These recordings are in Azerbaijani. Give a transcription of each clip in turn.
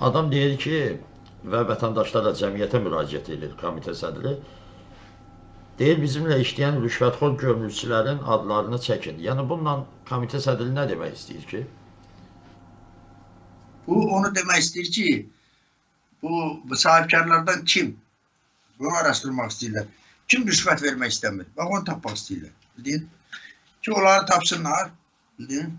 adam deyir ki və vətəndaşlar da cəmiyyətə müraciət edir komitə sədri. Deyir bizimlə işləyən rüşvətxor görmüşçülərin adlarını çəkin. Yəni bununla komitə sədri nə demək istəyir ki? Bu onu demək istəyir ki, bu, sahibkarlardan kim? Bunu araşdırmaq istəyirlər. Kim rüşvət vermək istəmir? Bax onu tapmaq istəyirlər. Bildin? Ki onları tapsınlar. Bildin?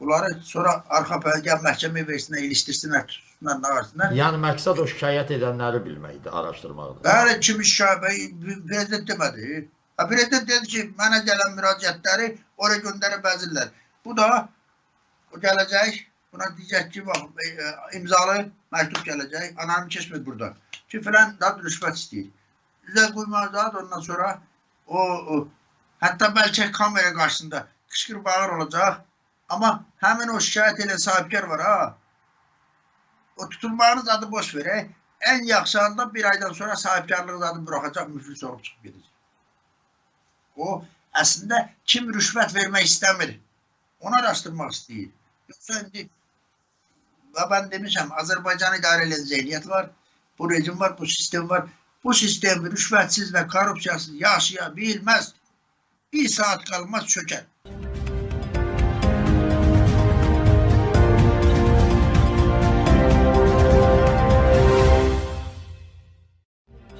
Onları sonra arxa pəyə gəl məhkəməyə versinlər, ilişdirsinlər, tutsunlar, nə varsınlar. Yəni məqsəd o şikayət edənləri bilməkdir, araşdırmaqdır. Bəli, kimi şabəyi prezident demədi. Ha, prezident dedi ki, mənə gələn müraciətləri oraya göndərib bəzirlər. Bu da o gələcək, buna deyəcək ki, bax, e, imzalı məktub gələcək, anonim keçmir burada. Ki, filan da rüşvət istəyir. Bizə qoymazlar, ondan sonra o, o hətta bəlkə kamera qarşısında qışqır bağır olacaq. Amma həmin o şikayət edən sahibkar var ha. O tutulmağınız adı boş verək. En yaxşı halda bir aydan sonra sahibkarlığınız adını bırakacak, müflis olup çıkıp gidecek. O aslında kim rüşvet vermek istəmir. Onu araştırmak istəyir. Yoksa indi və ben demişəm, Azərbaycan idarə edən zihniyet var, bu rejim var, bu sistem var. Bu sistem rüşvetsiz ve korrupsiyasız yaşayabilmez. Bir saat kalmaz çöker.